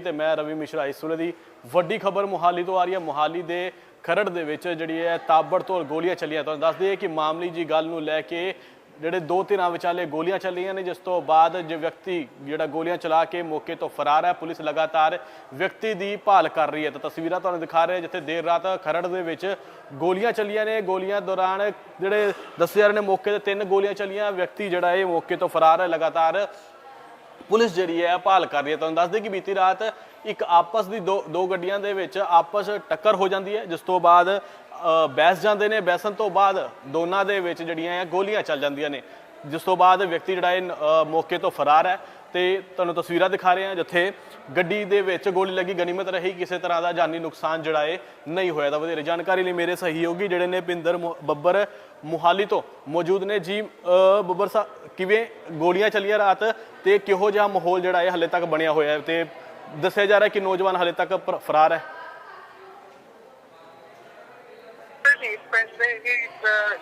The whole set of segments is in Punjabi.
ਤੇ ਮੈਂ ਰਵੀ ਮਿਸ਼ਰਾ ਇਸ ਵੇਲੇ ਦੀ ਵੱਡੀ ਖਬਰ ਮੁਹਾਲੀ ਤੋਂ ਆ ਰਹੀ ਹੈ। ਮੁਹਾਲੀ ਦੇ ਖਰੜ ਦੇ ਵਿੱਚ ਜਿਹੜੀ ਹੈ ਤਾਬੜਤੋੜ ਗੋਲੀਆਂ ਚੱਲੀਆਂ। ਤੁਹਾਨੂੰ ਦੱਸ ਦਈਏ ਕਿ ਮਾਮਲੀ ਜੀ ਗੱਲ ਨੂੰ ਲੈ ਕੇ ਜਿਹੜੇ ਦੋ ਧਿਰਾਂ ਵਿਚਾਲੇ ਗੋਲੀਆਂ ਚੱਲੀਆਂ ਨੇ, ਜਿਸ ਤੋਂ ਬਾਅਦ ਜੇ ਵਿਅਕਤੀ ਜਿਹੜਾ ਗੋਲੀਆਂ ਚਲਾ ਕੇ ਮੌਕੇ ਤੋਂ ਫਰਾਰ ਹੈ, ਪੁਲਿਸ ਲਗਾਤਾਰ ਵਿਅਕਤੀ ਦੀ ਭਾਲ ਕਰ ਰਹੀ ਹੈ। ਤਾਂ ਤਸਵੀਰਾਂ ਤੁਹਾਨੂੰ ਦਿਖਾ ਰਹੇ ਜਿੱਥੇ ਦੇਰ ਰਾਤ ਖਰੜ ਦੇ ਵਿੱਚ ਗੋਲੀਆਂ ਚੱਲੀਆਂ ਨੇ। ਗੋਲੀਆਂ ਦੌਰਾਨ ਜਿਹੜੇ ਦੱਸੇ ਜਾ ਰਹੇ ਨੇ, ਮੌਕੇ ਤੇ ਤਿੰਨ ਗੋਲੀਆਂ ਚੱਲੀਆਂ। ਵਿਅਕਤੀ ਜਿਹੜਾ ਇਹ ਮੌਕੇ ਤੋਂ ਫਰਾਰ ਹੈ, ਲਗਾਤਾਰ ਪੁਲਿਸ ਜਿਹੜੀ ਹੈ ਭਾਲ ਕਰ ਰਹੀ ਹੈ। ਤੁਹਾਨੂੰ ਦੱਸ ਦੇ ਕਿ ਬੀਤੀ ਰਾਤ ਇੱਕ ਆਪਸ ਦੀ ਦੋ ਦੋ ਗੱਡੀਆਂ ਦੇ ਵਿੱਚ ਆਪਸ ਟੱਕਰ ਹੋ ਜਾਂਦੀ ਹੈ ਜਿਸ ਤੋਂ ਬਾਅਦ ਅ, ਬਹਿਸ ਜਾਂਦੇ ਨੇ। ਬਹਿਸਣ ਤੋਂ ਬਾਅਦ ਦੋਨਾਂ ਦੇ ਵਿੱਚ ਜਿਹੜੀਆਂ ਆ ਗੋਲੀਆਂ ਚੱਲ ਜਾਂਦੀਆਂ ਨੇ। ਜਿਸ ਤੋਂ ਬਾਅਦ ਵਿਅਕਤੀ ਜਿਹੜਾ ਇਹ ਮੌਕੇ ਤੋਂ ਫਰਾਰ ਹੈ ਤੇ ਤੁਹਾਨੂੰ ਤਸਵੀਰਾਂ ਦਿਖਾ ਰਹੇ ਹਾਂ ਜਿੱਥੇ ਗੱਡੀ ਦੇ ਵਿੱਚ ਗੋਲੀ ਲੱਗੀ ਗਨੀਮਤ ਰਹੀ। ਕਿਸੇ ਤਰ੍ਹਾਂ ਦਾ ਜਾਨੀ ਨੁਕਸਾਨ ਜਿਹੜਾ ਹੈ ਨਹੀਂ ਹੋਇਆ। ਤਾਂ ਵਧੇਰੇ ਜਾਣਕਾਰੀ ਲਈ ਮੇਰੇ ਸਹਿਯੋਗੀ ਜਿਹੜੇ ਨੇ ਪਿੰਦਰ ਬੱਬਰ ਮੁਹਾਲੀ ਤੋਂ ਮੌਜੂਦ ਨੇ। ਜੀ ਬੱਬਰ ਸਾਹਿਬ ਕਿਵੇਂ ਗੋਲੀਆਂ ਚੱਲੀਆਂ ਰਾਤ ਤੇ ਕਿਹੋ ਜਿਹਾ ਮਾਹੌਲ ਜਿਹੜਾ ਹੈ ਹਲੇ ਤੱਕ ਬਣਿਆ ਹੋਇਆ ਹੈ ਤੇ ਦੱਸਿਆ ਜਾ ਰਿਹਾ ਕਿ ਨੌਜਵਾਨ ਹਲੇ ਤੱਕ ਫਰਾਰ ਹੈ? ਦੇ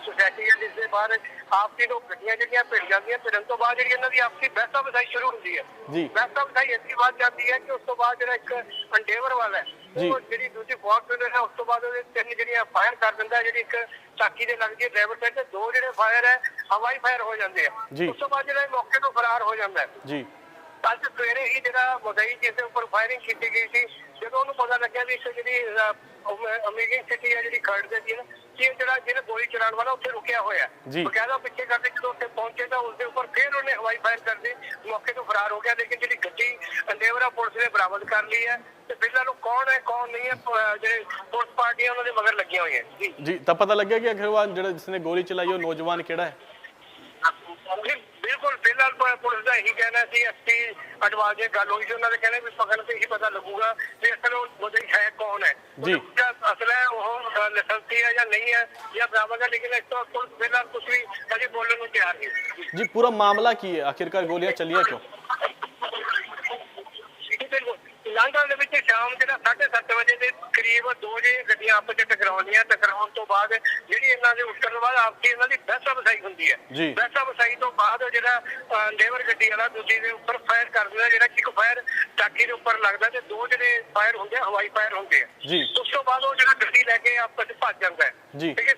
ਸੁਸਾਇਟੀ ਹੈ ਜਿਸ ਦੇ ਬਾਹਰ ਆਪਸੀ ਦੋ ਗੱਡੀਆਂ ਜਿਹੜੀਆਂ ਭਿੜ ਜਾਂਦੀਆਂ ਭਿੜਨ ਤੋਂ ਬਾਅਦ ਜਿਹੜੀ ਇਹਨਾਂ ਦੀ ਆਪਸੀ ਬਹਿਸਾ ਬਸਾਈ ਸ਼ੁਰੂ ਹੁੰਦੀ ਹੈ। ਜੀ। ਬਹਿਸਾ ਬਸਾਈ ਇੰਨੀ ਵੱਧ ਜਾਂਦੀ ਹੈ ਕਿ ਉਸ ਤੋਂ ਬਾਅਦ ਜਿਹੜਾ ਇੱਕ ਅੰਡੇਵਰ ਵਾਲਾ ਹੈ ਜੀ। ਉਹ ਜਿਹੜੀ ਦੂਜੀ ਫੋਰਚੂਨਰ ਹੈ ਉਸ ਤੋਂ ਬਾਅਦ ਉਹਦੇ ਤਿੰਨ ਜਿਹੜੀਆਂ ਫਾਇਰ ਕਰ ਦਿੰਦਾ ਜਿਹੜੀ ਇੱਕ ਚਾਕੀ ਦੇ ਲੱਗਦੀ ਹੈ ਡਰਾਈਵਰ ਸਾਈਡ ਤੇ ਦੋ ਜਿਹੜੇ ਫਾਇਰ ਹੈ ਹਵਾਈ ਫਾਇਰ ਹੋ ਜਾਂਦੇ ਆ। ਉਸ ਤੋਂ ਬਾਅਦ ਜਿਹੜਾ ਮੌਕੇ ਤੋਂ ਫਰਾਰ ਹੋ ਜਾਂਦਾ ਜੀ। ਅੱਜ ਸਵੇਰੇ ਹੀ ਜਿਹੜਾ ਮਦਈ ਜਿਸ ਦੇ ਉੱਪਰ ਫਾਇਰਿੰਗ ਕੀਤੀ ਗਈ ਸੀ ਜਦੋਂ ਉਹਨੂੰ ਪਤਾ ਲੱਗਿਆ ਵੀ ਇਸ ਜਿਹੜੀ ਅਮੇਜ਼ਿੰਗ ਸਿਟੀ ਹੈ ਜਿਹੜੀ ਖਰੜ ਦੇ ਦੀ ਨਾ ਕਿ ਜਿਹੜਾ ਜਿਹਨੇ ਗੋਲੀ ਚਲਾਉਣ ਵਾਲਾ ਉੱਥੇ ਰੁਕਿਆ ਹੋਇਆ। ਜੀ। ਬਕਾਇਦਾ ਪਿੱਛੇ ਕਰਦੇ ਜਦੋਂ ਉੱਥੇ ਪਹੁੰਚੇ ਤਾਂ ਉਸ ਦੇ ਉੱਪਰ ਫਿਰ ਉਹਨੇ ਹਵਾਈ ਫਾਇਰ ਕਰਦੇ ਮੌਕੇ ਤੋਂ ਫਰਾਰ ਹੋ ਗਿਆ। ਲੇਕਿਨ ਜਿਹੜੀ ਗੱਡੀ ਅੰਡੇਵਰਾ ਪੁਲਿਸ ਨੇ ਬਰਾਮਦ ਕਰ ਲਈ ਹੈ ਤੇ ਫਿਲਹਾਲ ਉਹ ਕੌਣ ਹੈ ਕੌਣ ਨਹੀਂ ਹੈ ਪ- ਜਿਹੜੇ ਪੁਲਿਸ ਪਾਰਟੀਆਂ ਉਹਨਾਂ ਦੇ ਮਗਰ ਲੱਗੀਆਂ ਹੋਈਆਂ ਜੀ। ਜੀ ਤਾਂ ਪਤਾ ਲੱਗਿਆ ਕਿ ਅਖਰਵਾਲ ਜਿਹੜਾ ਜਿਸਨੇ ਗੋਲੀ ਚਲਾਈ ਉਹ ਨੌਜਵਾਨ ਕਿਹੜਾ ਹੈ? ਜੀ, ਬਿਲਕੁਲ ਫਿਲਹਾਲ ਪ- ਪੁਲਿਸ ਦਾ ਇਹੀ ਕਹਿਣਾ ਸੀ ਐਸਪੀ ਅਡਵਾਲ ਜੀ ਗੱਲ ਹੋਈ ਸੀ ਉਹਨਾਂ ਦੇ ਕਹਿੰਦੇ ਵੀ ਪਕੜਨ ਤੇ ਹੀ ਪਤਾ ਲੱਗੂਗਾ ਵੀ ਅਸਲ ਉਹ ਮੁਦਈ ਹੈ ਕੌਣ ਹੈ। ਜੀ। ਉਹਦਾ ਅਸਲ ਹੈ ਉਹ ਲਾਇਸੈਂਸੀ ਹੈ ਜਾਂ ਨਹੀਂ ਹੈ ਜਾਂ ਬਰਾਬਰ ਹੈ ਲੇਕਿਨ ਇਸ ਤੋਂ ਫਿਲਹਾਲ ਕੁਝ ਵੀ ਅਜੇ ਬੋਲਣ ਨੂੰ ਤਿਆਰ ਨਹੀਂ। ਜੀ ਪੂਰਾ ਮਾਮਲਾ ਕੀ ਹੈ? ਆਖਿਰਕਾਰ ਗੋਲੀਆਂ ਚੱਲੀਆਂ ਕਿਉਂ? ਲੰਡਨ ਦੇ ਵਿੱਚ ਸ਼ਾਮ ਜਿਹੜਾ 7:30 ਵਜੇ ਦੇ ਕਰੀਬ ਦੋ ਜੇ ਗੱਡੀਆਂ ਆਪਸ ਵਿੱਚ ਟਕਰਾਉਂਦੀਆਂ ਟਕਰਾਉਣ ਤੋਂ ਬਾਅਦ ਜਿਹੜੀ ਇਹਨਾਂ ਦੇ ਉੱਤਰਨ ਬਾਅਦ ਆਪਸੀ ਇਹਨਾਂ ਦੀ ਬਹਿਸਾ ਵਸਾਈ ਹੁੰਦੀ ਹੈ। ਬਹਿਸਾ ਵਸਾਈ ਤੋਂ ਬਾਅਦ ਜਿਹੜਾ ਲੇਬਰ ਗੱਡੀ ਵਾਲਾ ਦੂਜੀ ਦੇ ਉੱਪਰ ਫਾਇਰ ਕਰ ਦਿੰਦਾ ਜਿਹੜਾ ਕਿ ਇੱਕ ਫਾਇਰ ਟਾਕੀ ਦੇ ਉੱਪਰ ਲੱਗਦਾ ਤੇ ਦੋ ਜਿਹੜੇ ਫਾਇਰ ਹੁੰਦੇ ਆ ਹਵਾਈ ਫਾਇਰ ਹੁੰਦੇ ਆ। ਉਸ ਤੋਂ ਬਾਅਦ ਉਹ ਜਿਹੜਾ ਗੱਡੀ ਲੈ ਕੇ ਆਪਸ ਵਿੱਚ ਭੱਜ ਜਾਂਦਾ ਹੈ ਜੀ। ਠੀਕ ਹੀ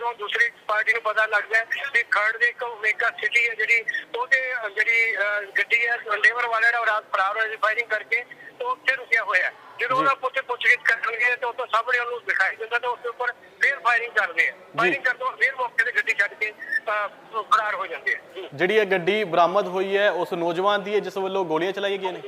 ਜਦੋਂ ਦੂਸਰੀ ਪਾਰਟੀ ਨੂੰ ਪਤਾ ਲੱਗਦਾ ਕਿ ਖਰੜ ਦੇ ਇੱਕ ਮੇਗਾ ਸਿਟੀ ਹੈ ਜਿਹੜੀ ਉਹਦੇ ਜਿਹੜੀ ਗੱਡੀ ਹੈ ਲੇਬਰ ਵਾਲੇ ਦਾ ਰਾਤ ਫਰਾਰ ਹੋਏ ਫਾਇਰਿੰਗ ਕਰਕੇ ਉਹ ਉੱਥੇ ਰੁਕਿਆ ਹੋਇਆ। ਜਦੋਂ ਉਹਨਾਂ ਪੁੱਛੇ ਪੁੱਛਗਿੱਛ ਕਰਨਗੇ ਤਾਂ ਉੱਥੋਂ ਸਾਹਮਣੇ ਉਹਨੂੰ ਦਿਖਾਈ ਦਿੰਦਾ ਤਾਂ ਉਸ ਦੇ ਉੱਪਰ ਫੇਰ ਫਾਇਰਿੰਗ ਕਰਦੇ ਆ। ਫਾਇਰਿੰਗ ਬਾਅਦ ਫੇਰ ਮੌਕੇ ਤੇ ਗੱਡੀ ਛੱਡ ਕੇ ਫਰਾਰ ਹੋ ਜਾਂਦੇ ਆ। ਜਿਹੜੀ ਇਹ ਗੱਡੀ ਬਰਾਮਦ ਹੋਈ ਹੈ ਉਸ ਨੌਜਵਾਨ ਦੀ ਹੈ ਜਿਸ ਵੱਲੋਂ ਗੋਲੀਆਂ ਚਲਾਈਆਂ ਗਈਆਂ ਨੇ?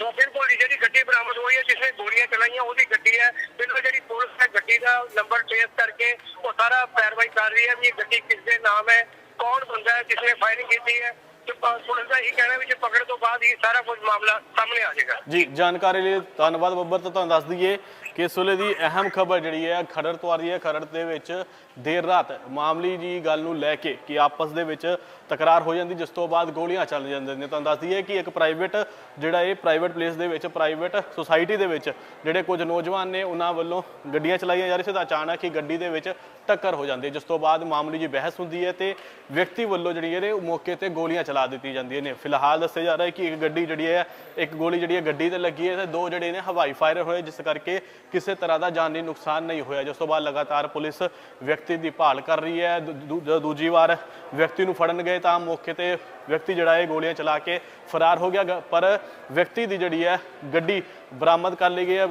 ਤਾਂ ਬਿਲਕੁਲ ਜੀ, ਜਿਹੜੀ ਗੱਡੀ ਬਰਾਮਦ ਹੋਈ ਹੈ ਜਿਸਨੇ ਗੋਲੀਆਂ ਚਲਾਈਆਂ ਉਹਦੀ ਗੱਡੀ ਹੈ। ਬਿਲਕੁਲ ਜਿਹੜੀ ਪੁਲਿਸ ਹੈ ਗੱਡੀ ਦਾ ਨੰਬਰ ਟ੍ਰੇਸ ਕਰਕੇ ਉਹ ਸਾਰਾ ਪੈਰਵਾਈ ਕਰ ਰਹੀ ਹੈ ਵੀ ਇਹ ਗੱਡੀ ਕਿਸ ਦੇ ਨਾਮ ਹੈ ਕੌਣ ਬੰਦਾ ਹੈ ਜਿਸਨੇ ਫਾਇਰਿੰਗ ਕੀਤੀ ਹੈ। ਤੇ ਪੁਲਿਸ ਦਾ ਇਹ ਕਹਿਣਾ ਵੀ ਜੇ ਪਕੜ ਤੋਂ ਬਾਅਦ ਹੀ ਸਾਰਾ ਕੁਝ ਮਾਮਲਾ ਸਾਹਮਣੇ ਆ ਜਾਏਗਾ। ਜੀ ਜਾਣਕਾਰੀ ਲਈ ਧੰਨਵਾਦ ਬੱਬਰ ਤਾਂ ਤੁਹਾਨੂੰ ਦੱਸ ਦਈਏ ਕਿ ਇਸ ਵੇਲੇ ਦੀ ਅਹਿਮ ਖਬਰ ਜਿਹੜੀ ਹੈ ਖਰੜ ਤੋਂ ਆ ਰਹੀ ਹੈ। ਖਰੜ ਦੇ ਵਿੱਚ ਦੇਰ ਰਾਤ ਮਾਮਲੀ ਜੀ ਗੱਲ ਨੂੰ ਲੈ ਕੇ ਕਿ ਆਪਸ ਦੇ ਵਿੱਚ ਤਕਰਾਰ ਹੋ ਜਾਂਦੀ, ਜਿਸ ਤੋਂ ਬਾਅਦ ਗੋਲੀਆਂ ਚੱਲ ਜਾਂਦੀਆਂ ਨੇ। ਤੁਹਾਨੂੰ ਦੱਸਦੀ ਹੈ ਕਿ ਇੱਕ ਪ੍ਰਾਈਵੇਟ ਜਿਹੜਾ ਇਹ ਪ੍ਰਾਈਵੇਟ ਪਲੇਸ ਦੇ ਵਿੱਚ ਪ੍ਰਾਈਵੇਟ ਸੁਸਾਇਟੀ ਦੇ ਵਿੱਚ ਜਿਹੜੇ ਕੁਝ ਨੌਜਵਾਨ ਨੇ, ਉਹਨਾਂ ਵੱਲੋਂ ਗੱਡੀਆਂ ਚਲਾਈਆਂ ਜਾ ਰਹੀਆਂ ਸੀ ਤਾਂ ਅਚਾਨਕ ਹੀ ਗੱਡੀ ਦੇ ਵਿੱਚ ਟੱਕਰ ਹੋ ਜਾਂਦੀ ਹੈ, ਜਿਸ ਤੋਂ ਬਾਅਦ ਮਾਮਲੀ ਜੀ ਬਹਿਸ ਹੁੰਦੀ ਹੈ ਤੇ ਵਿਅਕਤੀ ਵੱਲੋਂ ਜਿਹੜੀ ਹੈ ਉਹ ਮੌਕੇ ਤੇ ਗੋਲੀਆਂ ਚਲਾ ਦਿੱਤੀ ਜਾਂਦੀਆਂ ਨੇ। ਫਿਲਹਾਲ ਦੱਸਿਆ ਜਾ ਰਿਹਾ ਹੈ ਕਿ ਇੱਕ ਗੱਡੀ ਜਿਹੜੀ ਹੈ, ਇੱਕ ਗੋਲੀ ਜਿਹੜੀ ਹੈ ਗੱਡੀ ਤੇ ਲੱਗੀ ਹੈ ਤੇ ਦੋ ਜਿਹੜੇ ਨੇ ਹਵਾਈ ਫਾਇਰ ਹੋਏ, ਜਿਸ ਕਰਕੇ ਕਿਸੇ ਤਰ੍ਹਾਂ ਦਾ ਜਾਨੀ ਨੁਕਸਾਨ ਨਹੀਂ ਹੋਇਆ। ਜਿਸ ਤੋਂ ਬਾਅਦ ਲਗਾਤਾਰ ਪੁਲਿਸ ਵਿਅਕਤੀ ਦੀ ਭਾਲ ਕਰ ਰਹੀ ਹੈ। ਜਦੋਂ ਦੂਜੀ ਵਾਰ ਵਿਅਕਤੀ ਨੂੰ ਫੜਨ ਗਏ ਤਾਂ ਮੌਕੇ ਤੇ ਵਿਅਕਤੀ ਜਿਹੜਾ ਹੈ ਗੋਲੀਆਂ ਚਲਾ ਕੇ ਫਰਾਰ ਹੋ ਗਿਆ। ਪਰ ਵਿਅਕਤੀ ਦੀ ਜਿਹੜੀ ਹੈ ਗੱਡੀ ਬਰਾਮਦ ਕਰ ਲਈ ਗਈ ਹੈ।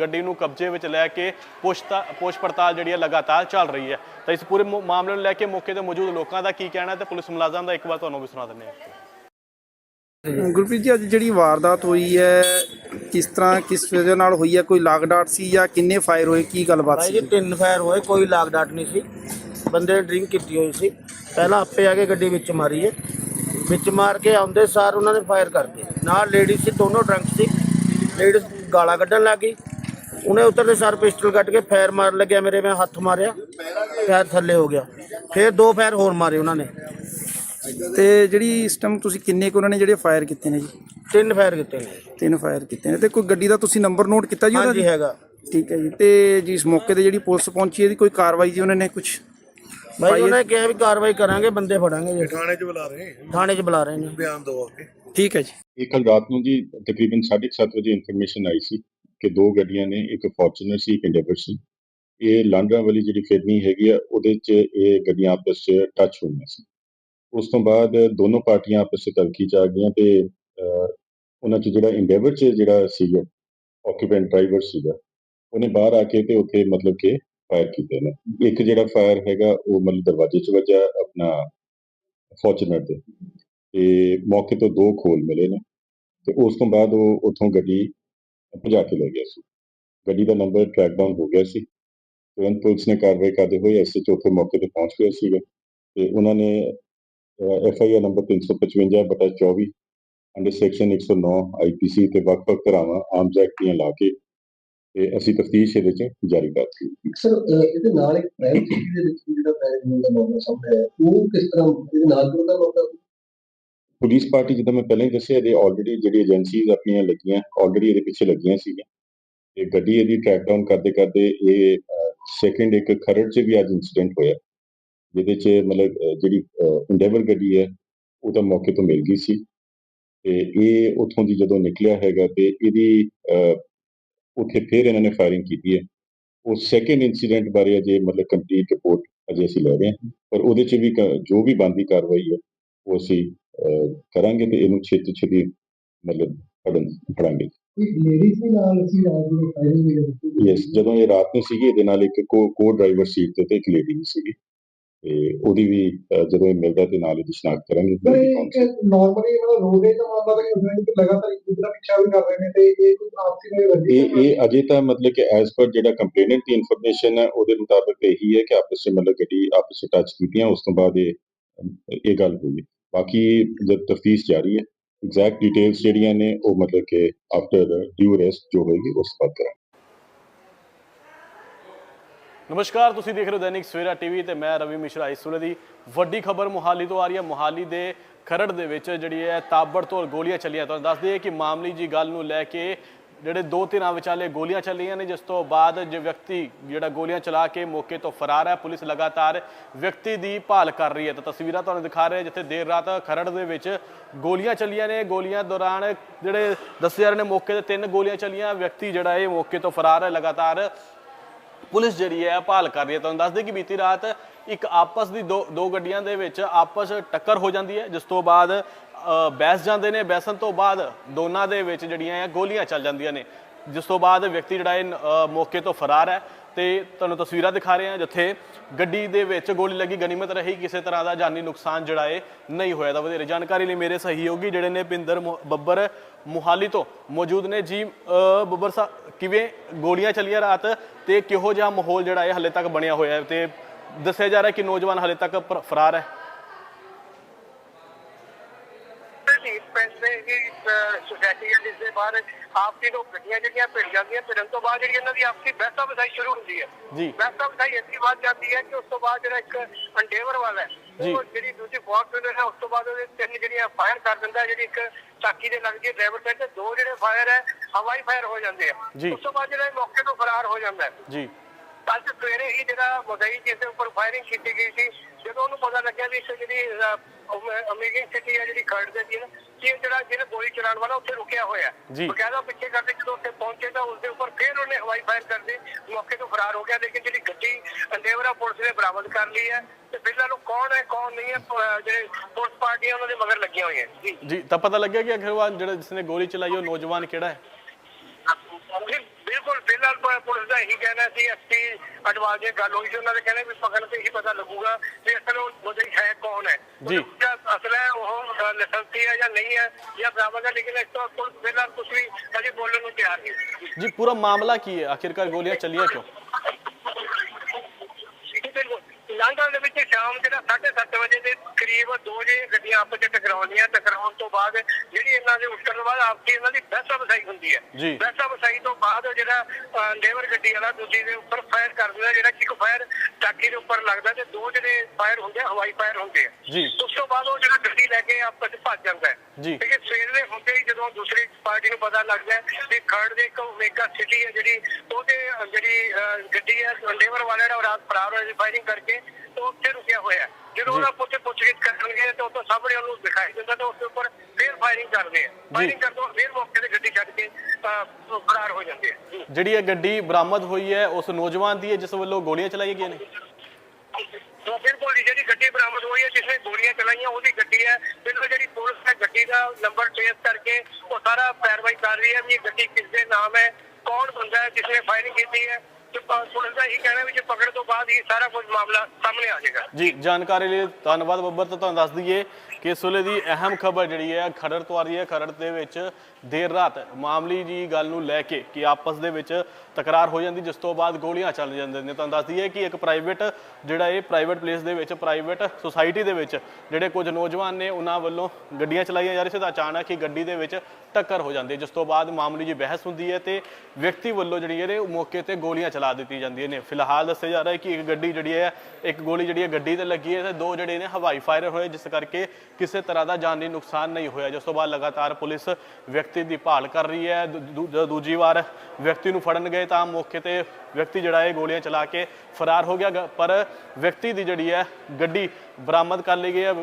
ਗੱਡੀ ਨੂੰ ਕਬਜ਼ੇ ਵਿੱਚ ਲੈ ਕੇ ਪੁੱਛਤਾ, ਪੁੱਛ ਪੜਤਾਲ ਜਿਹੜੀ ਹੈ ਲਗਾਤਾਰ ਚੱਲ ਰਹੀ ਹੈ। ਤਾਂ ਇਸ ਪੂਰੇ ਮਾਮਲੇ ਨੂੰ ਲੈ ਕੇ ਮੌਕੇ ਤੇ ਮੌਜੂਦ ਲੋਕਾਂ ਦਾ ਕੀ ਕਹਿਣਾ ਤੇ ਪੁਲਿਸ ਮੁਲਾਜ਼ਮ ਦਾ ਇੱਕ ਵਾਰ ਤੁਹਾਨੂੰ ਵੀ ਸੁਣਾ ਦਿੰਦੇ ਹਾਂ। ਗੁਰਪ੍ਰੀਤ ਜੀ, ਅੱਜ ਜਿਹੜੀ ਵਾਰਦਾਤ ਹੋਈ ਹੈ ਕਿਸ ਤਰ੍ਹਾਂ ਕਿਸ ਵਜ੍ਹਾ ਨਾਲ ਹੋਈ ਹੈ? ਕੋਈ ਲਾਗਡਾਟ ਸੀ ਜਾਂ ਕਿੰਨੇ ਫਾਇਰ ਹੋਏ? ਕੀ ਗੱਲਬਾਤ ਭਾਈ ਜੀ ਸੀ ਤਿੰਨ ਫਾਇਰ ਹੋਏ ਕੋਈ ਲਾਗ ਡਾਟ ਨਹੀਂ ਸੀ। ਬੰਦੇ ਨੇ ਡਰਿੰਕ ਕੀਤੀ ਹੋਈ ਸੀ। ਪਹਿਲਾਂ ਆਪੇ ਆ ਕੇ ਗੱਡੀ ਵਿੱਚ ਮਾਰੀ ਹੈ। ਵਿੱਚ ਮਾਰ ਕੇ ਆਉਂਦੇ ਸਾਰ ਉਹਨਾਂ ਨੇ ਫਾਇਰ ਕਰਤੇ ਨਾਲ ਲੇਡੀਜ਼ ਸੀ ਦੋਨੋਂ ਡਰੰਕ ਸੀ। ਲੇਡੀਜ਼ ਗਾਲਾਂ ਕੱਢਣ ਲੱਗੀ ਉਹਨੇ ਉਤਰਦੇ ਸਾਰ ਪਿਸਟਲ ਕੱਢ ਕੇ ਫਾਇਰ ਮਾਰ ਲੱਗਿਆ। ਮੇਰੇ ਮੈਂ ਹੱਥ ਮਾਰਿਆ। ਫਾਇਰ ਥੱਲੇ ਹੋ ਗਿਆ। ਫਿਰ ਦੋ ਫਾਇਰ ਹੋਰ ਮਾਰੇ ਉਹਨਾਂ ਨੇ। ਤੇ ਜਿਹੜੀ ਇਸ ਟਾਈਮ ਤੁਸੀਂ ਕਿੰਨੇ ਕੁ ਉਹਨਾਂ ਨੇ ਜਿਹੜੇ ਫਾਇਰ ਕੀਤੇ ਨੇ ਜੀ? ਤਿੰਨ ਫਾਇਰ ਕੀਤੇ ਨੇ। ਤਿੰਨ ਫਾਇਰ ਕੀਤੇ ਨੇ। ਤੇ ਕੋਈ ਗੱਡੀ ਦਾ ਤੁਸੀਂ ਨੰਬਰ ਨੋਟ ਕੀਤਾ ਜੀ ਉਹਦਾ ਹਾਂਜੀ ਜੀ? ਹੈਗਾ। ਠੀਕ ਹੈ ਜੀ। ਤੇ ਜੀ ਇਸ ਮੌਕੇ ਤੇ ਜਿਹੜੀ ਪੁਲਿਸ ਪਹੁੰਚੀ ਇਹਦੀ ਕੋਈ ਕਾਰਵਾਈ ਜੀ ਉਹਨਾਂ ਨੇ ਕੁਝ ਭਾਈ ਉਹਨੇ ਕਿਹਾ ਵੀ ਕਾਰਵਾਈ ਕਰਾਂਗੇ ਬੰਦੇ ਫੜਾਂਗੇ ਜੀ। ਥਾਣੇ 'ਚ ਬੁਲਾ ਰਹੇ ਥਾਣੇ 'ਚ ਬੁਲਾ ਰਹੇ ਨੇ। ਬਿਆਨ ਦਿਓ ਆ ਕੇ ਠੀਕ ਹੈ ਜੀ। ਇਹ ਕੱਲ ਰਾਤ ਨੂੰ ਜੀ ਤਕਰੀਬਨ 7:30 ਵਜੇ ਇਨਫੋਰਮੇਸ਼ਨ ਆਈ ਸੀ ਕਿ ਦੋ ਗੱਡੀਆਂ ਨੇ ਇੱਕ ਫੋਰਚੂਨਰ ਸੀ ਇੱਕ ਇੰਡੇਵਰ ਸੀ। ਇਹ ਲਾਂਡਰਾ ਵਾਲੀ ਜਿਹੜੀ ਫਿਰਨੀ ਹੈਗੀ ਆ ਉਹਦੇ 'ਚ ਇਹ ਗੱਡੀਆਂ ਆਪਸ 'ਚ ਟੱਚ ਹੋਈਆਂ ਸੀ। ਉਸ ਤੋਂ ਬਾਅਦ ਦੋਨੋਂ ਪਾਰਟੀਆਂ ਆਪਸ 'ਚ ਤਰਕੀ ਚ ਆ ਗਈਆਂ ਤੇ ਅਹ, ਉਹਨਾਂ 'ਚ ਜਿਹੜਾ ਇੰਡੇਵਰ 'ਚ ਜਿਹੜਾ ਸੀਗਾ ਆਕੂਪੈਂਟ ਡਰਾਈਵਰ ਸੀਗਾ, ਉਹਨੇ ਬਾਹਰ ਆ ਕੇ ਤੇ ਉੱਥੇ ਮਤਲਬ ਕਿ ਫਾਇਰ ਕੀਤੇ ਨੇ। ਇੱਕ ਜਿਹੜਾ ਫਾਇਰ ਹੈਗਾ, ਉਹ ਮਤਲਬ ਦਰਵਾਜ਼ੇ 'ਚ ਵੱਜਾ ਆਪਣਾ ਫੋਰਚੂਨਰ ਦੇ ਤੇ ਮੌਕੇ ਤੋਂ ਦੋ ਖੋਲ ਮਿਲੇ ਨੇ ਤੇ ਉਸ ਤੋਂ ਬਾਅਦ ਉਹ ਉੱਥੋਂ ਗੱਡੀ ਭਜਾ ਕੇ ਲੈ ਗਿਆ ਸੀ। ਗੱਡੀ ਦਾ ਨੰਬਰ ਟਰੈਕ ਡਾਊਨ ਹੋ ਗਿਆ ਸੀ। ਤੁਰੰਤ ਪੁਲਿਸ ਨੇ ਕਾਰਵਾਈ ਕਰਦੇ ਹੋਏ ਐਸਐਚ ਉੱਥੇ ਮੌਕੇ ਤੇ ਪਹੁੰਚ ਗਿਆ ਸੀਗਾ। ਤੇ ਉਹਨਾਂ ਨੇ ਐਫ ਆਈ ਆਰ ਨੰਬਰ 355 ਬਟਾ 24 ਅੰਡਰ ਸੈਕਸ਼ਨ 109 ਆਈਪੀਸੀ ਤੇ ਵੱਖ-ਵੱਖ ਧਾਰਾਵਾਂ ਆਰਮਸ ਐਕਟ ਦੀਆਂ ਲਾ ਕੇ ਤੇ ਅਸੀਂ ਤਫਤੀਸ਼ ਇਹਦੇ ਚ ਜਾਰੀ ਕਰ ਦਿੱਤੀ ਸਰ ਇਹਦੇ ਨਾਲ ਇੱਕ ਪ੍ਰਾਈਮ ਦੇ ਵਿੱਚ ਜਿਹੜਾ ਪ੍ਰਾਈਮ ਹੋਣ ਦਾ ਮਾਮਲਾ ਸਾਹਮਣੇ ਆਇਆ ਉਹ ਕਿਸ ਤਰ੍ਹਾਂ ਇਹਦੇ ਨਾਲ ਜੁੜਦਾ ਮਾਮਲਾ ਪੁਲਿਸ ਪਾਰਟੀ ਜਿੱਦਾਂ ਮੈਂ ਪਹਿਲਾਂ ਹੀ ਦੱਸਿਆ ਇਹਦੇ ਆਲਰੇਡੀ ਜਿਹੜੀ ਏਜੰਸੀਜ਼ ਆਪਣੀਆਂ ਲੱਗੀਆਂ ਆਲਰੇਡੀ ਇਹਦੇ ਪਿੱਛੇ ਲੱਗੀਆਂ ਸੀਗੀਆਂ। ਇਹ ਗੱਡੀ ਇਹਦੀ ਟਰੈਕ ਡਾਊਨ ਕਰਦੇ ਕਰਦੇ ਇਹ ਸੈਕਿੰਡ ਇੱਕ ਖਰੜ 'ਚ ਵੀ ਅੱਜ ਇਨਸੀਡੈਂਟ ਹੋਇਆ। ਜਿਹਦੇ 'ਚ ਮਤਲਬ ਜਿਹੜੀ ਇੰਡੇਵਰ ਗੱਡੀ ਹੈ ਉਹ ਤਾਂ ਮੌਕੇ ਤੋਂ ਮਿਲ ਗਈ ਸੀ। ਤੇ ਇਹ ਉੱਥੋਂ ਦੀ ਜਦੋਂ ਨਿਕਲਿਆ ਹੈਗਾ ਤੇ ਇਹਦੀ ਉੱਥੇ ਫਿਰ ਇਹਨਾਂ ਨੇ ਫਾਇਰਿੰਗ ਕੀਤੀ ਹੈ। ਉਹ ਸੈਕਿੰਡ ਇਨਸੀਡੈਂਟ ਬਾਰੇ ਅਜੇ ਮਤਲਬ ਕੰਪਲੀਟ ਰਿਪੋਰਟ ਅਜੇ ਅਸੀਂ ਲੈ ਰਹੇ ਹਾਂ ਪਰ ਉਹਦੇ 'ਚ ਵੀ ਜੋ ਵੀ ਬੰਦੀ ਕਾਰਵਾਈ ਹੈ ਉਹ ਅਸੀਂ ਕਰਾਂਗੇ ਤੇ ਇਹਨੂੰ ਛੇਤੀ ਛੇਤੀ ਮਤਲਬ ਫੜਨ ਫੜਾਂਗੇ। ਲੇਡੀਜ਼ ਵੀ ਨਾਲ ਸੀ ਰਾਤ ਨੂੰ ਫਾਇਰਿੰਗ ਵੀ ਯੈਸ ਜਦੋਂ ਇਹ ਰਾਤ ਨੂੰ ਸੀਗੀ ਇਹਦੇ ਨਾਲ ਇੱਕ ਕੋ ਕੋ ਡਰਾਈਵਰ ਸੀਟ ਤੇ ਤੇ ਇੱਕ ਲੇਡੀ ਵੀ ਸੀਗੀ। ਤੇ ਉਹਦੀ ਵੀ ਜਦੋਂ ਇਹ ਮਿਲਦਾ ਤੇ ਨਾਲ ਇਹਦੀ ਸ਼ਨਾਖਤ ਕਰਾਂਗੇ। ਨਾਰਮਲੀ ਇਹਨਾਂ ਦਾ ਰੋਡੇ ਦਾ ਮਾਮਲਾ ਤਾਂ ਕਿ ਲਗਾਤਾਰ ਇੱਕ ਦੂਜੇ ਦਾ ਪਿੱਛਾ ਵੀ ਕਰ ਰਹੇ ਨੇ ਤੇ ਇਹ ਕੋਈ ਆਪਸੀ ਵਿੱਚ ਵੱਡੀ ਇਹ ਇਹ ਅਜੇ ਤਾਂ ਮਤਲਬ ਕਿ ਐਸ ਪਰ ਜਿਹੜਾ ਕੰਪਲੇਨੈਂਟ ਦੀ ਇਨਫੋਰਮੇਸ਼ਨ ਹੈ ਉਹਦੇ ਮੁਤਾਬਕ ਇਹੀ ਹੈ ਕਿ ਆਪਸ ਵਿੱਚ ਮਤਲਬ ਗੱਡੀ ਆਪਸ ਵਿੱਚ ਟੱਚ ਕੀਤੀਆਂ ਉਸ ਤੋਂ ਬਾਅਦ ਇਹ ਇਹ ਗੱਲ ਹੋਈ ਬਾਕੀ ਜਦ ਤਫਤੀਸ਼ ਜਾਰੀ ਹੈ ਐਗਜ਼ੈਕਟ ਡਿਟੇਲਸ ਜਿਹੜੀਆਂ ਨੇ ਉਹ ਮਤਲਬ ਕਿ ਆਫਟਰ ਡਿਊ ਅਰੈਸਟ ਜੋ ਹੋਏਗੀ ਉਸ ਬਾਅਦ ਕਰਾਂਗੇ ਨਮਸਕਾਰ, ਤੁਸੀਂ ਦੇਖ ਰਹੇ ਹੋ ਦੈਨਿਕ ਸਵੇਰਾ ਟੀਵੀ ਤੇ ਮੈਂ ਰਵੀ ਮਿਸ਼ਰਾ। ਇਸ ਵੇਲੇ ਦੀ ਵੱਡੀ ਖਬਰ ਮੁਹਾਲੀ ਤੋਂ ਆ ਰਹੀ ਹੈ। ਮੁਹਾਲੀ ਦੇ ਖਰੜ ਦੇ ਵਿੱਚ ਜਿਹੜੀ ਹੈ ਤਾਬੜਤੋੜ ਗੋਲੀਆਂ ਚੱਲੀਆਂ। ਤੁਹਾਨੂੰ ਦੱਸ ਦਈਏ ਕਿ ਮਾਮਲੀ ਜੀ ਗੱਲ ਨੂੰ ਲੈ ਕੇ ਜਿਹੜੇ ਦੋ ਧਿਰਾਂ ਵਿਚਾਲੇ ਗੋਲੀਆਂ ਚੱਲੀਆਂ ਨੇ, ਜਿਸ ਤੋਂ ਬਾਅਦ ਜੇ ਵਿਅਕਤੀ ਜਿਹੜਾ ਗੋਲੀਆਂ ਚਲਾ ਕੇ ਮੌਕੇ ਤੋਂ ਫਰਾਰ ਹੈ, ਪੁਲਿਸ ਲਗਾਤਾਰ ਵਿਅਕਤੀ ਦੀ ਭਾਲ ਕਰ ਰਹੀ ਹੈ। ਤਾਂ ਤਸਵੀਰਾਂ ਤੁਹਾਨੂੰ ਦਿਖਾ ਰਹੇ ਜਿੱਥੇ ਦੇਰ ਰਾਤ ਖਰੜ ਦੇ ਵਿੱਚ ਗੋਲੀਆਂ ਚੱਲੀਆਂ ਨੇ। ਗੋਲੀਆਂ ਦੌਰਾਨ ਜਿਹੜੇ ਦੱਸੇ ਜਾ ਰਹੇ ਨੇ, ਮੌਕੇ ਤੇ ਤਿੰਨ ਗੋਲੀਆਂ ਚੱਲੀਆਂ। ਵਿਅਕਤੀ ਜਿਹੜਾ ਇਹ ਮੌਕੇ ਤੋਂ ਫਰਾਰ ਹੈ, ਲਗਾਤਾਰ ਪੁਲਿਸ ਜਿਹੜੀ ਹੈ ਭਾਲ ਕਰ ਰਹੀ ਹੈ। ਤੁਹਾਨੂੰ ਦੱਸ ਦੇ ਕਿ ਬੀਤੀ ਰਾਤ ਇੱਕ ਆਪਸ ਦੀ ਦੋ ਦੋ ਗੱਡੀਆਂ ਦੇ ਵਿੱਚ ਆਪਸ ਟੱਕਰ ਹੋ ਜਾਂਦੀ ਹੈ, ਜਿਸ ਤੋਂ ਬਾਅਦ ਬਹਿਸ ਜਾਂਦੇ ਨੇ। ਬਹਿਸਣ ਤੋਂ ਬਾਅਦ ਦੋਨਾਂ ਦੇ ਵਿੱਚ ਜਿਹੜੀਆਂ ਆ ਗੋਲੀਆਂ ਚੱਲ ਜਾਂਦੀਆਂ ਨੇ, ਜਿਸ ਤੋਂ ਬਾਅਦ ਵਿਅਕਤੀ ਜਿਹੜਾ ਇਹ ਮੌਕੇ ਤੋਂ ਫਰਾਰ ਹੈ। ਤੇ ਤੁਹਾਨੂੰ ਤਸਵੀਰਾਂ ਦਿਖਾ ਰਹੇ ਹਾਂ, ਜਿੱਥੇ ਗੱਡੀ ਦੇ ਵਿੱਚ ਗੋਲੀ ਲੱਗੀ, ਗਨੀਮਤ ਰਹੀ। ਕਿਸੇ ਤਰ੍ਹਾਂ ਦਾ ਜਾਨੀ ਨੁਕਸਾਨ ਜਿਹੜਾ ਹੈ ਨਹੀਂ ਹੋਇਆ ਤਾਂ ਵਧੇਰੇ ਜਾਣਕਾਰੀ ਲਈ ਮੇਰੇ ਸਹਿਯੋਗੀ ਜਿਹੜੇ ਨੇ ਪਿੰਦਰ ਮੁ- ਬੱਬਰ ਮੁਹਾਲੀ ਤੋਂ ਮੌਜੂਦ ਨੇ। ਜੀ ਅ, ਬੱਬਰ ਸਾਹਿਬ ਕਿਵੇਂ ਗੋਲੀਆਂ ਚੱਲੀਆਂ ਰਾਤ ਤੇ ਕਿਹੋ ਜਿਹਾ ਮਾਹੌਲ ਜਿਹੜਾ ਹੈ ਹਲੇ ਤੱਕ ਬਣਿਆ ਹੋਇਆ ਹੈ ਤੇ ਦੱਸਿਆ ਜਾ ਰਿਹਾ ਕਿ ਨੌਜਵਾਨ ਹਲੇ ਤੱਕ ਫਰਾਰ ਹੈ? ਪਿੰਡ ਦੇ ਹੀ ਸੁਸਾਇਟੀ ਹੈ ਜਿਸ ਦੇ ਬਾਹਰ ਆਪਸੀ ਦੋ ਗੱਡੀਆਂ ਜਿਹੜੀਆਂ ਭਿੜ ਜਾਂਦੀਆਂ ਭਿੜਨ ਤੋਂ ਬਾਅਦ ਜਿਹੜੀ ਇਹਨਾਂ ਦੀ ਆਪਸੀ ਬਹਿਸਾ ਬਸਾਈ ਸ਼ੁਰੂ ਹੁੰਦੀ ਹੈ। ਜੀ। ਬਹਿਸਾ ਬਸਾਈ ਇੰਨੀ ਵੱਧ ਜਾਂਦੀ ਹੈ ਕਿ ਉਸ ਤੋਂ ਬਾਅਦ ਜਿਹੜਾ ਇੱਕ ਅੰਡੇਵਰ ਵਾਲਾ ਹੈ। ਉਹ ਜਿਹੜੀ ਦੂਜੀ ਫੋਰਚੂਨਰ ਹੈ ਉਸ ਤੋਂ ਬਾਅਦ ਉਹਦੇ ਤਿੰਨ ਜਿਹੜੀਆਂ ਫਾਇਰ ਕਰ ਦਿੰਦਾ ਜਿਹੜੀ ਇੱਕ ਚਾਕੀ ਦੇ ਲੱਗਦੀ ਹੈ ਡਰਾਈਵਰ ਤੇ ਦੋ ਜਿਹੜੇ ਫਾਇਰ ਹੈ ਹਵਾਈ ਫਾਇਰ ਹੋ ਜਾਂਦੇ ਆ। ਉਸ ਤੋਂ ਬਾਅਦ ਜਿਹੜਾ ਮੌਕੇ ਤੋਂ ਫਰਾਰ ਹੋ ਜਾਂਦਾ ਹੈ। ਜੀ। ਅੱਜ ਸਵੇਰੇ ਹੀ ਜਿਹੜਾ ਮੁਦਈ ਜਿਸ ਦੇ ਉੱਪਰ ਫਾਇਰਿੰਗ ਕੀਤੀ ਗਈ ਸੀ ਜਦੋਂ ਉਹਨੂੰ ਪਤਾ ਲੱਗਿਆ ਵੀ ਇਸ ਜਿਹੜੀ ਅਮੇਜ਼ਿੰਗ ਸਿਟੀ ਹੈ ਜਿਹੜੀ ਖਰੜ ਦੇ ਦੀ ਇਹ ਜਿਹੜਾ ਜਿਹਨੇ ਗੋਲੀ ਚਲਾਉਣ ਵਾਲਾ ਉੱਥੇ ਰੁਕਿਆ ਹੋਇਆ। ਜੀ। ਬਕਾਇਦਾ ਪਿੱਛੇ ਕਰਦੇ ਜਦੋਂ ਉੱਥੇ ਪਹੁੰਚੇ ਤਾਂ ਉਸ ਦੇ ਉੱਪਰ ਫਿਰ ਉਹਨੇ ਹਵਾਈ ਫਾਇਰ ਕਰਦੇ ਮੌਕੇ ਤੋਂ ਫਰਾਰ ਹੋ ਗਿਆ ਲੇਕਿਨ ਜਿਹੜੀ ਗੱਡੀ ਅੰਡੇਵਰਾ ਪੁਲਿਸ ਨੇ ਬਰਾਮਦ ਕਰ ਲਈ ਹੈ ਤੇ ਫਿਲਹਾਲ ਉਹ ਕੌਣ ਹੈ ਕੌਣ ਨਹੀਂ ਹੈ ਪ- ਜਿਹੜੇ ਪੁਲਿਸ ਪਾਰਟੀਆਂ ਉਹਨਾਂ ਦੇ ਮਗਰ ਲੱਗੀਆਂ ਹੋਈਆਂ ਜੀ ਜੀ ਤਾਂ ਪਤਾ ਲੱਗਿਆ ਕਿ ਅਖਰਵਾਨ ਜਿਹੜਾ ਜਿਸਨੇ ਗੋਲੀ ਚਲਾਈ ਉਹ ਨੌਜਵਾਨ ਕਿਹੜਾ ਹੈ ਜੀ, ਬਿਲਕੁਲ ਫਿਲਹਾਲ ਪ- ਪੁਲਿਸ ਦਾ ਇਹੀ ਕਹਿਣਾ ਸੀ ਐਸਪੀ ਅਡਵਾਲ ਜੀ ਗੱਲ ਹੋਈ ਸੀ ਉਹਨਾਂ ਦੇ ਕਹਿੰਦੇ ਵੀ ਪਕੜ ਤੇ ਹੀ ਪਤਾ ਲੱਗੂਗਾ ਵੀ ਅਸਲ ਉਹ ਮੁਦਈ ਹੈ ਕੌਣ ਹੈ। ਜੀ। ਅਸਲ ਹੈ ਉਹ ਲਾਇਸੈਂਸੀ ਹੈ ਜਾਂ ਨਹੀਂ ਹੈ ਜਾਂ ਬਰਾਬਰ ਹੈ ਲੇਕਿਨ ਇਸ ਤੋਂ ਪੁਲਿਸ ਫਿਲਹਾਲ ਕੁਝ ਵੀ ਅਜੇ ਬੋਲਣ ਨੂੰ ਤਿਆਰ ਨਹੀਂ ਜੀ ਪੂਰਾ ਮਾਮਲਾ ਕੀ ਹੈ? ਆਖਿਰਕਾਰ ਗੋਲੀਆਂ ਚੱਲੀਆਂ ਕਿਉਂ? ਲਾਂਘਾ ਦੇ ਵਿੱਚ ਸ਼ਾਮ ਜਿਹੜਾ 7:30 ਵਜੇ ਦੇ ਕਰੀਬ ਦੋ ਜੇ ਗੱਡੀਆਂ ਆਪਸ ਵਿੱਚ ਟਕਰਾਉਂਦੀਆਂ ਟਕਰਾਉਣ ਤੋਂ ਬਾਅਦ ਜਿਹੜੀ ਇਹਨਾਂ ਦੇ ਉੱਤਰ ਤੋਂ ਬਾਅਦ ਆਪਸੀ ਇਹਨਾਂ ਦੀ ਬਹਿਸਾ ਵਸਾਈ ਹੁੰਦੀ ਹੈ ਜੀ। ਬਹਿਸਾ ਵਸਾਈ ਤੋਂ ਬਾਅਦ ਜਿਹੜਾ ਲੇਬਰ ਗੱਡੀ ਵਾਲਾ ਦੂਜੀ ਦੇ ਉੱਪਰ ਫਾਇਰ ਕਰ ਦਿੰਦਾ ਜਿਹੜਾ ਕਿ ਇੱਕ ਫਾਇਰ ਟਾਕੀ ਦੇ ਉੱਪਰ ਲੱਗਦਾ ਤੇ ਦੋ ਜਿਹੜੇ ਫਾਇਰ ਹੁੰਦੇ ਆ ਹਵਾਈ ਫਾਇਰ ਹੁੰਦੇ ਆ ਜੀ। ਉਸ ਤੋਂ ਬਾਅਦ ਉਹ ਜਿਹੜਾ ਗੱਡੀ ਲੈ ਕੇ ਆਪਸ ਵਿੱਚ ਭੱਜ ਜਾਂਦਾ ਹੈ ਜੀ। ਠੀਕ ਹੈ ਸਵੇਰ ਦੇ ਹੁੰਦੇ ਹੀ ਜਦੋਂ ਦੂਸਰੀ ਪਾਰਟੀ ਨੂੰ ਪਤਾ ਲੱਗਦਾ ਹੈ ਵੀ ਖਰੜ ਦੇ ਇੱਕ ਵੇਗਾ ਸਿਟੀ ਹੈ ਜਿਹੜੀ ਉਹਦੇ ਜਿਹੜੀ ਗੱਡੀ ਹੈ ਲੇਬਰ ਵਾਲਿਆਂ ਨੇ ਰਾਤ ਫਰਾਰ ਹੋਏ ਫਾਇਰਿੰਗ ਕਰਕੇ ਤੋਂ ਉੱਥੇ ਰੁਕਿਆ ਹੋਇਆ ਹੈ। ਜਦੋਂ ਉਹਨਾਂ ਪੁੱਛ ਪੁੱਛਗਿੱਛ ਕਰਨਗੇ ਤਾਂ ਉੱਥੋਂ ਸਾਹਮਣੇ ਉਹਨੂੰ ਦਿਖਾਈ ਦਿੰਦਾ ਤਾਂ ਉਸ ਉੱਪਰ ਫਿਰ ਫਾਇਰਿੰਗ ਕਰਦੇ ਆ। ਫਾਇਰਿੰਗ ਤੋਂ ਬਾਅਦ ਫਿਰ ਮੌਕੇ ਤੇ ਗੱਡੀ ਛੱਡ ਕੇ ਫਰਾਰ ਹੋ ਜਾਂਦੇ ਆ। ਜਿਹੜੀ ਇਹ ਗੱਡੀ ਬਰਾਮਦ ਹੋਈ ਹੈ ਉਸ ਨੌਜਵਾਨ ਦੀ ਹੈ ਜਿਸ ਵੱਲੋਂ ਗੋਲੀਆਂ ਚਲਾਈਆਂ ਗਈਆਂ ਨੇ? ਬਿਲਕੁਲ ਜਿਹੜੀ ਗੱਡੀ ਬਰਾਮਦ ਹੋਈ ਹੈ ਜਿਸਨੇ ਗੋਲੀਆਂ ਚਲਾਈਆਂ ਉਹਦੀ ਗੱਡੀ ਹੈ। ਬਿਲਕੁਲ ਜਿਹੜੀ ਪੁਲਿਸ ਹੈ ਗੱਡੀ ਦਾ ਨੰਬਰ ਟ੍ਰੇਸ ਕਰਕੇ ਉਹ ਸਾਰਾ ਪੈਰਵਾਈ ਕਰ ਰਹੀ ਹੈ ਵੀ ਇਹ ਗੱਡੀ ਕਿਸ ਦੇ ਨਾਮ ਹੈ ਕੌਣ ਬੰਦਾ ਹੈ ਜਿਸਨੇ ਫਾਇਰਿੰਗ ਕੀਤੀ ਹੈ। ਪੁਲਿਸ ਦਾ ਇਹ ਕਹਿਣਾ ਵੀ ਜੇ ਪਕੜ ਤੋਂ ਬਾਅਦ ਹੀ ਸਾਰਾ ਕੁਝ ਮਾਮਲਾ ਸਾਹਮਣੇ ਆ ਜਾਏਗਾ। ਜੀ, ਜਾਣਕਾਰੀ ਲਈ ਧੰਨਵਾਦ ਬੱਬਰ, ਤੋਂ ਤੁਹਾਨੂੰ ਦੱਸ ਦਈਏ ਕਿ ਇਸ ਵੇਲੇ ਦੀ ਅਹਿਮ ਖਬਰ ਜਿਹੜੀ ਹੈ, ਖਰੜ ਤੋਂ ਆ ਰਹੀ ਹੈ। ਖਰੜ ਦੇ ਵਿੱਚ ਦੇਰ ਰਾਤ ਮਾਮਲੀ ਜੀ ਗੱਲ ਨੂੰ ਲੈ ਕੇ ਕਿ ਆਪਸ ਦੇ ਵਿੱਚ ਤਕਰਾਰ ਹੋ ਜਾਂਦੀ, ਜਿਸ ਤੋਂ ਬਾਅਦ ਗੋਲੀਆਂ ਚੱਲ ਜਾਂਦੀਆਂ ਨੇ। ਤੁਹਾਨੂੰ ਦੱਸਦੀ ਹੈ ਕਿ ਇੱਕ ਪ੍ਰਾਈਵੇਟ ਜਿਹੜਾ ਇਹ ਪ੍ਰਾਈਵੇਟ ਪਲੇਸ ਦੇ ਵਿੱਚ ਪ੍ਰਾਈਵੇਟ ਸੁਸਾਇਟੀ ਦੇ ਵਿੱਚ ਜਿਹੜੇ ਕੁਝ ਨੌਜਵਾਨ ਨੇ, ਉਹਨਾਂ ਵੱਲੋਂ ਗੱਡੀਆਂ ਚਲਾਈਆਂ ਜਾ ਰਹੀਆਂ ਸੀ ਤਾਂ ਅਚਾਨਕ ਹੀ ਗੱਡੀ ਦੇ ਵਿੱਚ ਟੱਕਰ ਹੋ ਜਾਂਦੀ ਹੈ, ਜਿਸ ਤੋਂ ਬਾਅਦ ਮਾਮਲੀ ਜੀ ਬਹਿਸ ਹੁੰਦੀ ਹੈ ਤੇ ਵਿਅਕਤੀ ਵੱਲੋਂ ਜਿਹੜੀ ਹੈ ਉਹ ਮੌਕੇ ਤੇ ਗੋਲੀਆਂ ਚਲਾ ਦਿੱਤੀ ਜਾਂਦੀਆਂ ਨੇ। ਫਿਲਹਾਲ ਦੱਸਿਆ ਜਾ ਰਿਹਾ ਹੈ ਕਿ ਇੱਕ ਗੱਡੀ ਜਿਹੜੀ ਹੈ, ਇੱਕ ਗੋਲੀ ਜਿਹੜੀ ਹੈ ਗੱਡੀ ਤੇ ਲੱਗੀ ਹੈ ਤੇ ਦੋ ਜਿਹੜੇ ਨੇ ਹਵਾਈ ਫਾਇਰ ਹੋਏ, ਜਿਸ ਕਰਕੇ ਕਿਸੇ ਤਰ੍ਹਾਂ ਦਾ ਜਾਨੀ ਨੁਕਸਾਨ ਨਹੀਂ ਹੋਇਆ। ਜਿਸ ਤੋਂ ਬਾਅਦ ਲਗਾਤਾਰ ਪੁਲਿਸ ਵਿਅਕਤੀ ਦੀ ਭਾਲ ਕਰ ਰਹੀ ਹੈ। ਜਦੋਂ ਦੂਜੀ ਵਾਰ ਵਿਅਕਤੀ ਨੂੰ ਫੜਨ ਗਏ ਤਾਂ ਮੌਕੇ ਤੇ ਵਿਅਕਤੀ ਜਿਹੜਾ ਹੈ ਗੋਲੀਆਂ ਚਲਾ ਕੇ ਫਰਾਰ ਹੋ ਗਿਆ। ਪਰ ਵਿਅਕਤੀ ਦੀ ਜਿਹੜੀ ਹੈ ਗੱਡੀ ਬਰਾਮਦ ਕਰ ਲਈ ਗਈ ਹੈ।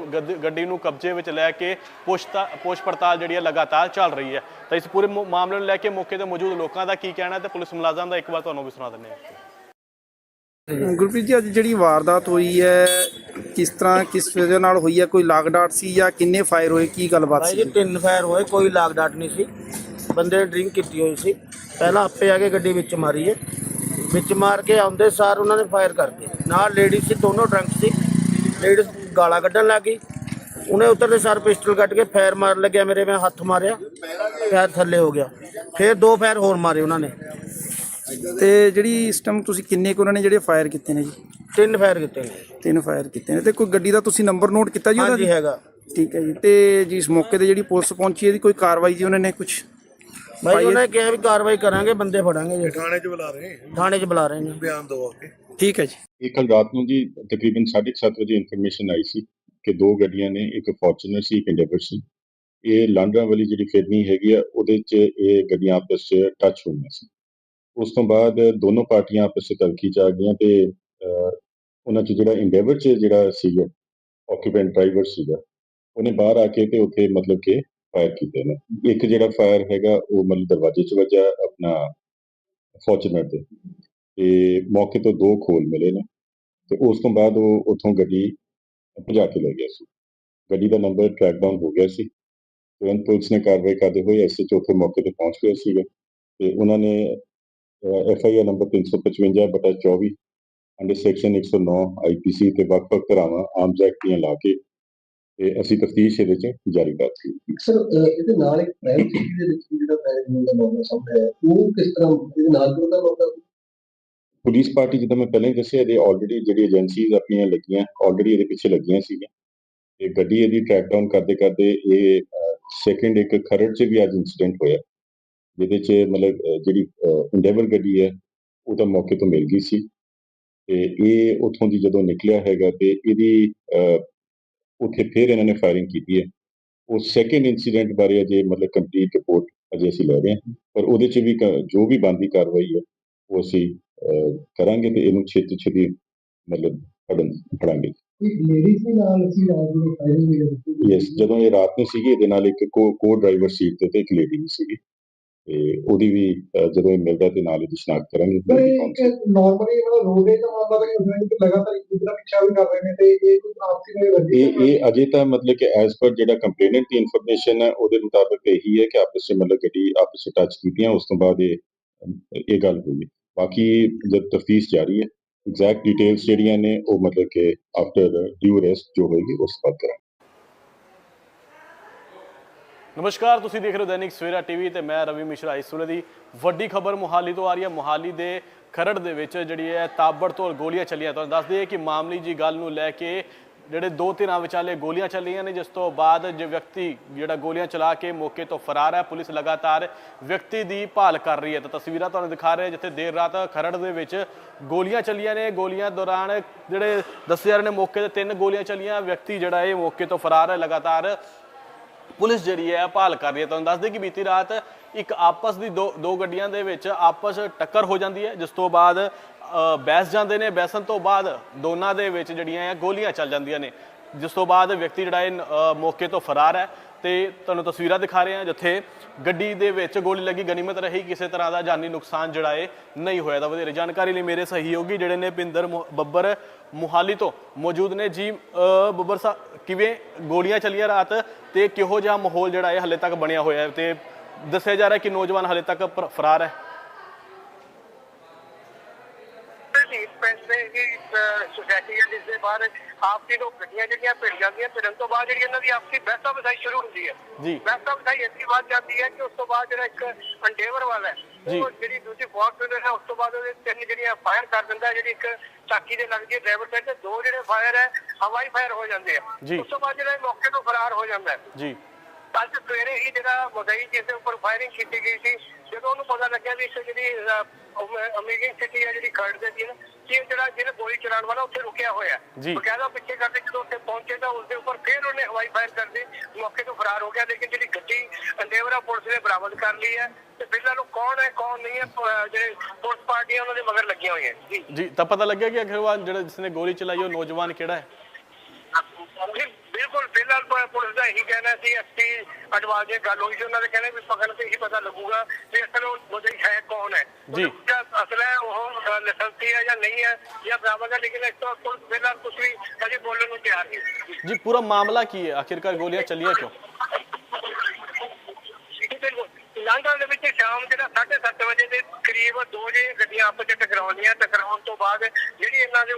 ਗੱਡੀ ਨੂੰ ਕਬਜ਼ੇ ਵਿੱਚ ਲੈ ਕੇ ਪੁੱਛਤਾ, ਪੁੱਛ ਪੜਤਾਲ ਜਿਹੜੀ ਹੈ ਲਗਾਤਾਰ ਚੱਲ ਰਹੀ ਹੈ। ਤਾਂ ਇਸ ਪੂਰੇ ਮਾਮਲੇ ਨੂੰ ਲੈ ਕੇ ਮੌਕੇ ਤੇ ਮੌਜੂਦ ਲੋਕਾਂ ਦਾ ਕੀ ਕਹਿਣਾ ਤੇ ਪੁਲਿਸ ਮੁਲਾਜ਼ਮ ਦਾ ਇੱਕ ਵਾਰ ਤੁਹਾਨੂੰ ਵੀ ਸੁਣਾ ਦਿੰਦੇ ਹਾਂ। ਗੁਰਪ੍ਰੀਤ ਜੀ, ਅੱਜ ਜਿਹੜੀ ਵਾਰਦਾਤ ਹੋਈ ਹੈ ਕਿਸ ਤਰ੍ਹਾਂ ਕਿਸ ਵਜ੍ਹਾ ਨਾਲ ਹੋਈ ਹੈ ਕੋਈ ਲਾਗ ਡਾਟ ਸੀ ਜਾਂ ਕਿੰਨੇ ਫਾਇਰ ਹੋਏ? ਕੀ ਗੱਲਬਾਤ ਭਾਈ ਜੀ ਸੀ ਤਿੰਨ ਫਾਇਰ ਹੋਏ ਕੋਈ ਲਾਗ ਡਾਟ ਨਹੀਂ ਸੀ। ਬੰਦੇ ਡਰਿੰਕ ਕੀਤੀ ਹੋਈ ਸੀ। ਪਹਿਲਾਂ ਆਪੇ ਆ ਕੇ ਗੱਡੀ ਵਿੱਚ ਮਾਰੀ ਹੈ ਵਿੱਚ ਮਾਰ ਕੇ ਆਉਂਦੇ ਸਾਰ ਉਹਨਾਂ ਨੇ ਫਾਇਰ ਕਰਤੇ ਨਾਲ ਲੇਡੀਜ਼ ਸੀ ਦੋਨੋਂ ਡਰੰਕ ਸੀ। ਲੇਡੀਜ਼ ਗਾਲਾਂ ਕੱਢਣ ਲੱਗੀ ਉਹਨੇ ਉਤਰਦੇ ਸਾਰ ਪਿਸਟਲ ਕੱਢ ਕੇ ਫਾਇਰ ਮਾਰ ਲੱਗਿਆ। ਮੇਰੇ ਮੈਂ ਹੱਥ ਮਾਰਿਆ। ਪੈਰ ਥੱਲੇ ਹੋ ਗਿਆ। ਫਿਰ ਦੋ ਫਾਇਰ ਹੋਰ ਮਾਰੇ ਉਹਨਾਂ ਨੇ। ਤੇ ਜਿਹੜੀ ਇਸ ਟਾਈਮ ਤੁਸੀਂ ਕਿੰਨੇ ਕੁ ਉਹਨਾਂ ਨੇ ਜਿਹੜੇ ਫਾਇਰ ਕੀਤੇ ਨੇ ਜੀ? ਤਿੰਨ ਫਾਇਰ ਕੀਤੇ ਨੇ। ਤਿੰਨ ਫਾਇਰ ਕੀਤੇ ਨੇ ਤੇ ਕੋਈ ਗੱਡੀ ਦਾ ਤੁਸੀਂ ਨੰਬਰ ਨੋਟ ਕੀਤਾ ਜੀ ਉਹਦਾ ਹਾਂਜੀ ਹੈਗਾ। ਠੀਕ ਹੈ ਜੀ। ਤੇ ਜੀ ਇਸ ਮੌਕੇ ਤੇ ਜਿਹੜੀ ਪੁਲਿਸ ਪਹੁੰਚੀ ਇਹਦੀ ਕੋਈ ਕਾਰਵਾਈ ਜੀ ਉਹਨਾਂ ਨੇ ਕੁਝ ਭਾਈ ਉਹਨੇ ਕਿਹਾ ਵੀ ਕਾਰਵਾਈ ਕਰਾਂਗੇ ਬੰਦੇ ਫੜਾਂਗੇ ਜੀ। ਥਾਣੇ 'ਚ ਬੁਲਾ ਰਹੇ ਥਾਣੇ 'ਚ ਬੁਲਾ ਰਹੇ ਨੇ। ਠੀਕ ਹੈ ਜੀ। ਇਹ ਕੱਲ ਰਾਤ ਨੂੰ ਜੀ ਤਕਰੀਬਨ 7:30 ਵਜੇ ਇਨਫੋਰਮੇਸ਼ਨ ਆਈ ਸੀ ਕਿ ਦੋ ਗੱਡੀਆਂ ਨੇ ਇੱਕ ਫੋਰਚੂਨਰ ਸੀ ਇੱਕ ਇੰਡੇਵਰ ਸੀ। ਇਹ ਲਾਂਡਰਾ ਵਾਲੀ ਜਿਹੜੀ ਫਿਰਨੀ ਹੈਗੀ ਆ ਉਹਦੇ 'ਚ ਇਹ ਗੱਡੀਆਂ ਆਪਸ 'ਚ ਟੱਚ ਹੋਈਆਂ ਸੀ। ਉਸ ਤੋਂ ਬਾਅਦ ਦੋਨੋਂ ਪਾਰਟੀਆਂ ਆਪਸ 'ਚ ਤਲਖੀ ਚ ਆ ਗਈਆਂ ਤੇ ਉਹਨਾਂ 'ਚ ਜਿਹੜਾ ਇੰਡੇਵਰ 'ਚ ਜਿਹੜਾ ਸੀਗਾ ਆਕੂਪੈਂਟ ਡਰਾਈਵਰ ਸੀਗਾ, ਉਹਨੇ ਬਾਹਰ ਆ ਕੇ ਤੇ ਉੱਥੇ ਮਤਲਬ ਕਿ ਫਾਇਰ ਕੀਤੇ ਨੇ। ਇੱਕ ਜਿਹੜਾ ਫਾਇਰ ਹੈਗਾ, ਉਹ ਮਤਲਬ ਦਰਵਾਜ਼ੇ 'ਚ ਵੱਜਾ ਆਪਣਾ ਫੋਰਚੂਨਰ ਤੇ ਤੇ ਮੌਕੇ ਤੋਂ ਦੋ ਖੋਲ ਮਿਲੇ ਨੇ ਤੇ ਉਸ ਤੋਂ ਬਾਅਦ ਉਹ ਉੱਥੋਂ ਗੱਡੀ ਭਜਾ ਕੇ ਲੈ ਗਿਆ ਸੀ। ਗੱਡੀ ਦਾ ਨੰਬਰ ਟਰੈਕ ਡਾਊਨ ਹੋ ਗਿਆ ਸੀ। ਤੁਰੰਤ ਪੁਲਿਸ ਨੇ ਕਾਰਵਾਈ ਕਰਦੇ ਹੋਏ ਐਸਐਚ ਉੱਥੇ ਮੌਕੇ ਤੇ ਪਹੁੰਚ ਗਿਆ ਸੀਗਾ ਤੇ ਉਹਨਾਂ ਨੇ ਐਫ ਆਈ ਆਰ ਨੰਬਰ 355 ਬਟਾ 24 ਅੰਡਰ ਸੈਕਸ਼ਨ 109 ਆਈਪੀਸੀ ਤੇ ਵੱਖ-ਵੱਖ ਧਾਰਾਵਾਂ ਆਰਮਸ ਐਕਟ ਦੀਆਂ ਲਾ ਕੇ ਤੇ ਅਸੀਂ ਤਫਤੀਸ਼ ਇਹਦੇ ਚ ਜਾਰੀ ਦਿੱਤੀ ਸਰ ਇਹਦੇ ਨਾਲ ਇੱਕ ਪ੍ਰਾਈਵੇਟ ਸਿਟੀ ਦੇ ਵਿੱਚ ਜਿਹੜਾ ਫਾਇਰਿੰਗ ਹੋਣ ਦਾ ਮਾਮਲਾ ਸਾਹਮਣੇ ਆਇਆ ਉਹ ਕਿਸ ਤਰ੍ਹਾਂ ਇਹਦੇ ਨਾਲ ਜੁੜਦਾ ਮਾਮਲਾ ਪੁਲਿਸ ਪਾਰਟੀ ਜਿੱਦਾਂ ਮੈਂ ਪਹਿਲਾਂ ਹੀ ਦੱਸਿਆ ਇਹਦੇ ਆਲਰੇਡੀ ਜਿਹੜੀ ਏਜੰਸੀਜ਼ ਆਪਣੀਆਂ ਲੱਗੀਆਂ ਆਲਰੇਡੀ ਇਹਦੇ ਪਿੱਛੇ ਲੱਗੀਆਂ ਸੀਗੀਆਂ। ਤੇ ਗੱਡੀ ਇਹਦੀ ਟਰੈਕ ਡਾਊਨ ਕਰਦੇ ਕਰਦੇ ਇਹ ਸੈਕਿੰਡ ਇੱਕ ਖਰੜ 'ਚ ਵੀ ਅੱਜ ਇਨਸੀਡੈਂਟ ਹੋਇਆ ਜਿਹਦੇ 'ਚ ਮਤਲਬ ਜਿਹੜੀ ਇੰਡੇਵਰ ਗੱਡੀ ਹੈ ਉਹ ਤਾਂ ਮੌਕੇ ਤੋਂ ਮਿਲ ਗਈ ਸੀ। ਤੇ ਇਹ ਉੱਥੋਂ ਦੀ ਜਦੋਂ ਨਿਕਲਿਆ ਹੈਗਾ ਤੇ ਇਹਦੀ ਉੱਥੇ ਫਿਰ ਇਹਨਾਂ ਨੇ ਫਾਇਰਿੰਗ ਕੀਤੀ ਹੈ। ਉਹ ਸੈਕਿੰਡ ਇਨਸੀਡੈਂਟ ਬਾਰੇ ਅਜੇ ਮਤਲਬ ਕੰਪਲੀਟ ਰਿਪੋਰਟ ਅਜੇ ਅਸੀਂ ਲੈ ਰਹੇ ਹਾਂ। ਪਰ ਉਹਦੇ 'ਚ ਵੀ ਜੋ ਵੀ ਬੰਦੀ ਕਾਰਵਾਈ ਹੈ ਉਹ ਅਸੀਂ ਕਰਾਂਗੇ ਤੇ ਇਹਨੂੰ ਛੇਤੀ ਛੇਤੀ ਮਤਲਬ ਫੜਨ ਫੜਾਂਗੇ। ਲੇਡੀਜ਼ ਦੇ ਨਾਲ ਅਸੀਂ ਰਾਤ ਨੂੰ ਫਾਇਰਿੰਗ ਹੋਈ ਯੈਸ ਜਦੋਂ ਇਹ ਰਾਤ ਨੂੰ ਸੀਗੀ ਇਹਦੇ ਨਾਲ ਇੱਕ ਕੋ ਡਰਾਈਵਰ ਸੀਟ ਤੇ ਤੇ ਇੱਕ ਲੇਡੀ ਵੀ ਸੀਗੀ। ਤੇ ਉਹਦੀ ਵੀ ਜਦੋਂ ਇਹ ਮਿਲਦਾ ਤੇ ਨਾਲ ਇਹਦੀ ਸ਼ਨਾਖਤ ਕਰਾਂਗੇ। ਨਾਰਮਲੀ ਇਹਨਾਂ ਦਾ ਰੋਡ ਦਾ ਮਾਮਲਾ ਤਾਂ ਹੁੰਦਾ ਹੈ ਕਿ ਲਗਾਤਾਰ ਇੱਕ ਦੂਜੇ ਦਾ ਪਿੱਛਾ ਵੀ ਕਰ ਰਹੇ ਨੇ ਤੇ ਇਹ ਕੋਈ ਆਪਸੀ ਵਿੱਚ ਵੱਡੀ ਇਹ ਇਹ ਅਜੇ ਤਾਂ ਮਤਲਬ ਕਿ ਐਸ ਪਰ ਜਿਹੜਾ ਕੰਪਲੇਨੈਂਟ ਦੀ ਇਨਫੋਰਮੇਸ਼ਨ ਹੈ ਉਹਦੇ ਮੁਤਾਬਕ ਇਹੀ ਹੈ ਕਿ ਆਪਸ ਵਿੱਚ ਮਤਲਬ ਗੱਡੀ ਆਪਸ ਵਿੱਚ ਟੱਚ ਕੀਤੀਆਂ ਉਸ ਤੋਂ ਬਾਅਦ ਇਹ ਇਹ ਗੱਲ ਹੋਈ ਹੈ। ਬਾਕੀ ਜਦ ਤਫਤੀਸ਼ ਜਾਰੀ ਹੈ ਐਗਜ਼ੈਕਟ ਡਿਟੇਲਸ ਜਿਹੜੀਆਂ ਨੇ ਉਹ ਮਤਲਬ ਕਿ ਆਫਟਰ ਡਿਊ ਰੈਸਟ ਜੋ ਹੋਏਗੀ ਉਸ ਤੋਂ ਬਾਅਦ ਕਰਾਂਗੇ ਨਮਸਕਾਰ, ਤੁਸੀਂ ਦੇਖ ਰਹੇ ਹੋ ਦੈਨਿਕ ਸਵੇਰਾ ਟੀਵੀ ਤੇ ਮੈਂ ਰਵੀ ਮਿਸ਼ਰਾ। ਇਸ ਵੇਲੇ ਦੀ ਵੱਡੀ ਖਬਰ ਮੁਹਾਲੀ ਤੋਂ ਆ ਰਹੀ ਹੈ। ਮੁਹਾਲੀ ਦੇ ਖਰੜ ਦੇ ਵਿੱਚ ਜਿਹੜੀ ਹੈ ਤਾਬੜਤੋੜ ਗੋਲੀਆਂ ਚੱਲੀਆਂ। ਤੁਹਾਨੂੰ ਦੱਸ ਦਈਏ ਕਿ ਮਾਮਲੀ ਜੀ ਗੱਲ ਨੂੰ ਲੈ ਕੇ ਜਿਹੜੇ ਦੋ ਧਿਰਾਂ ਵਿਚਾਲੇ ਗੋਲੀਆਂ ਚੱਲੀਆਂ ਨੇ, ਜਿਸ ਤੋਂ ਬਾਅਦ ਜੇ ਵਿਅਕਤੀ ਜਿਹੜਾ ਗੋਲੀਆਂ ਚਲਾ ਕੇ ਮੌਕੇ ਤੋਂ ਫਰਾਰ ਹੈ, ਪੁਲਿਸ ਲਗਾਤਾਰ ਵਿਅਕਤੀ ਦੀ ਭਾਲ ਕਰ ਰਹੀ ਹੈ। ਤਾਂ ਤਸਵੀਰਾਂ ਤੁਹਾਨੂੰ ਦਿਖਾ ਰਹੇ ਜਿੱਥੇ ਦੇਰ ਰਾਤ ਖਰੜ ਦੇ ਵਿੱਚ ਗੋਲੀਆਂ ਚੱਲੀਆਂ ਨੇ। ਗੋਲੀਆਂ ਦੌਰਾਨ ਜਿਹੜੇ ਦੱਸੇ ਜਾ ਰਹੇ ਨੇ, ਮੌਕੇ ਤੇ ਤਿੰਨ ਗੋਲੀਆਂ ਚੱਲੀਆਂ। ਵਿਅਕਤੀ ਜਿਹੜਾ ਇਹ ਮੌਕੇ ਤੋਂ ਫਰਾਰ ਹੈ, ਲਗਾਤਾਰ ਪੁਲਿਸ ਜਿਹੜੀ ਹੈ ਭਾਲ ਕਰ ਰਹੀ ਹੈ। ਤੁਹਾਨੂੰ ਦੱਸ ਦੇ ਕਿ ਬੀਤੀ ਰਾਤ ਇੱਕ ਆਪਸ ਦੀ ਦੋ ਦੋ ਗੱਡੀਆਂ ਦੇ ਵਿੱਚ ਆਪਸ ਟੱਕਰ ਹੋ ਜਾਂਦੀ ਹੈ, ਜਿਸ ਤੋਂ ਬਾਅਦ ਬਹਿਸ ਜਾਂਦੇ ਨੇ। ਬਹਿਸਣ ਤੋਂ ਬਾਅਦ ਦੋਨਾਂ ਦੇ ਵਿੱਚ ਜਿਹੜੀਆਂ ਆ ਗੋਲੀਆਂ ਚੱਲ ਜਾਂਦੀਆਂ ਨੇ। ਜਿਸ ਤੋਂ ਬਾਅਦ ਵਿਅਕਤੀ ਜਿਹੜਾ ਇਹ ਮੌਕੇ ਤੋਂ ਫਰਾਰ ਹੈ। ਤੇ ਤੁਹਾਨੂੰ ਤਸਵੀਰਾਂ ਦਿਖਾ ਰਹੇ ਹਾਂ ਜਿੱਥੇ ਗੱਡੀ ਦੇ ਵਿੱਚ ਗੋਲੀ ਲੱਗੀ, ਗਨੀਮਤ ਰਹੀ, ਕਿਸੇ ਤਰ੍ਹਾਂ ਦਾ ਜਾਨੀ ਨੁਕਸਾਨ ਜਿਹੜਾ ਹੈ ਨਹੀਂ ਹੋਇਆ। ਤਾਂ ਵਧੇਰੇ ਜਾਣਕਾਰੀ ਲਈ ਮੇਰੇ ਸਹਿਯੋਗੀ ਜਿਹੜੇ ਨੇ ਪਿੰਦਰ ਮੁ- ਬੱਬਰ ਮੁਹਾਲੀ ਤੋਂ ਮੌਜੂਦ ਨੇ। ਜੀ ਬੱਬਰ ਸਾਹਿਬ ਕਿਵੇਂ ਗੋਲੀਆਂ ਚੱਲੀਆਂ ਰਾਤ ਤੇ ਕਿਹੋ ਜਿਹਾ ਮਾਹੌਲ ਜਿਹੜਾ ਹੈ ਹਲੇ ਤੱਕ ਬਣਿਆ ਹੋਇਆ ਹੈ? ਤੇ ਦੱਸਿਆ ਜਾ ਰਿਹਾ ਕਿ ਨੌਜਵਾਨ ਹਲੇ ਤੱਕ ਫਰਾਰ ਹੈ। ਪੈਂਦੇ ਹੀ ਸੁਸਾਇਟੀ ਹੈ ਜਿਸ ਦੇ ਬਾਹਰ ਆਪਸੀ ਲੋਕ ਗੱਡੀਆਂ ਜਿਹੜੀਆਂ ਭਿੜ ਜਾਂਦੀਆਂ ਭਿੜਨ ਤੋਂ ਬਾਅਦ ਜਿਹੜੀ ਇਹਨਾਂ ਦੀ ਆਪਸੀ ਬਹਿਸਾ ਬਸਾਈ ਸ਼ੁਰੂ ਹੁੰਦੀ ਹੈ ਜੀ। ਬਹਿਸਾ ਬਸਾਈ ਇੰਨੀ ਵੱਧ ਜਾਂਦੀ ਹੈ ਕਿ ਉਸ ਤੋਂ ਬਾਅਦ ਜਿਹੜਾ ਇੱਕ ਅੰਡੇਵਰ ਵਾਲਾ ਹੈ। ਉਹ ਜਿਹੜੀ ਦੂਜੀ ਫੋਰਚੂਨਰ ਹੈ ਉਸ ਤੋਂ ਬਾਅਦ ਉਹਦੇ ਤਿੰਨ ਜਿਹੜੀਆਂ ਫਾਇਰ ਕਰ ਦਿੰਦਾ ਜਿਹੜੀ ਇੱਕ ਚਾਕੀ ਦੇ ਲੱਗਦੀ ਹੈ ਡਰਾਈਵਰ ਤੇ ਦੋ ਜਿਹੜੇ ਫਾਇਰ ਹੈ ਹਵਾਈ ਫਾਇਰ ਹੋ ਜਾਂਦੇ ਆ। ਉਸ ਤੋਂ ਬਾਅਦ ਜਿਹੜਾ ਮੌਕੇ ਤੋਂ ਫਰਾਰ ਹੋ ਜਾਂਦਾ ਹੈ ਜੀ ਅੱਜ ਸਵੇਰੇ ਹੀ ਜਿਹੜਾ ਮੁਦਈ ਜਿਸ ਦੇ ਉੱਪਰ ਫਾਇਰਿੰਗ ਕੀਤੀ ਗਈ ਸੀ ਜਦੋਂ ਉਹਨੂੰ ਪਤਾ ਲੱਗਿਆ ਵੀ ਇਸ ਜਿਹੜੀ ਅਮੀਗਿੰਗ ਸਿਟੀ ਹੈ ਜਿਹੜੀ ਖਰੜ ਦੇ ਦੀ ਨਾ ਇਹ ਜਿਹੜਾ ਜਿਹਨੇ ਗੋਲੀ ਚਲਾਉਣ ਵਾਲਾ ਉੱਥੇ ਰੁਕਿਆ ਹੋਇਆ ਜੀ। ਬਕਾਇਦਾ ਪਿੱਛੇ ਕਰਦੇ ਜਦੋਂ ਉੱਥੇ ਪਹੁੰਚੇ ਤਾਂ ਉਸ ਦੇ ਉੱਪਰ ਫਿਰ ਉਹਨੇ ਹਵਾਈ ਫਾਇਰ ਕਰਦੇ ਮੌਕੇ ਤੋਂ ਫਰਾਰ ਹੋ ਗਿਆ ਲੇਕਿਨ ਜਿਹੜੀ ਗੱਡੀ ਅੰਡੇਵਰਾ ਪੁਲਿਸ ਨੇ ਬਰਾਮਦ ਕਰ ਲਈ ਹੈ ਤੇ ਫਿਲਹਾਲ ਉਹ ਕੌਣ ਹੈ ਕੌਣ ਨਹੀਂ ਹੈ ਪ- ਜਿਹੜੇ ਪੁਲਿਸ ਪਾਰਟੀਆਂ ਉਹਨਾਂ ਦੇ ਮਗਰ ਲੱਗੀਆਂ ਹੋਈਆਂ ਜੀ। ਜੀ ਤਾਂ ਪਤਾ ਲੱਗਿਆ ਕਿ ਅਖਰਵਾਲ ਜਿਹੜਾ ਜਿਸਨੇ ਗੋਲੀ ਚਲਾਈ ਉਹ ਨੌਜਵਾਨ ਕਿਹੜਾ ਹੈ ਜੀ, ਬਿਲਕੁਲ ਫਿਲਹਾਲ ਪ- ਪੁਲਿਸ ਦਾ ਇਹੀ ਕਹਿਣਾ ਸੀ ਐਸਪੀ ਅਡਵਾਲ ਦੀ ਗੱਲ ਹੋਈ ਸੀ ਉਹਨਾਂ ਦੇ ਕਹਿੰਦੇ ਵੀ ਪਕੜ ਤੇ ਹੀ ਪਤਾ ਲੱਗੂਗਾ ਵੀ ਅਸਲ ਉਹ ਮੁਦਈ ਹੈ ਕੌਣ ਹੈ। ਜੀ। ਜਾਂ ਅਸਲ ਹੈ ਉਹ ਲਾਇਸੈਂਸੀ ਹੈ ਜਾਂ ਨਹੀਂ ਹੈ ਜਾਂ ਬਰਾਬਰ ਹੈ ਲੇਕਿਨ ਇਸ ਤੋਂ ਪੁਲਿਸ ਫਿਲਹਾਲ ਕੁਝ ਵੀ ਅਜੇ ਬੋਲਣ ਨੂੰ ਤਿਆਰ ਨਹੀਂ ਜੀ ਪੂਰਾ ਮਾਮਲਾ ਕੀ ਹੈ? ਆਖਿਰਕਾਰ ਗੋਲੀਆਂ ਚੱਲੀਆਂ ਕਿਉਂ? ਲਾਂਘਾ ਦੇ ਵਿੱਚ ਸ਼ਾਮ ਜਿਹੜਾ 7:30 ਵਜੇ ਦੇ ਕਰੀਬ ਦੋ ਜੇ ਗੱਡੀਆਂ ਆਪਸ ਵਿੱਚ ਟਕਰਾਉਂਦੀਆਂ ਟਕਰਾਉਣ ਤੋਂ ਬਾਅਦ ਜਿਹੜੀ ਇਹਨਾਂ ਦੇ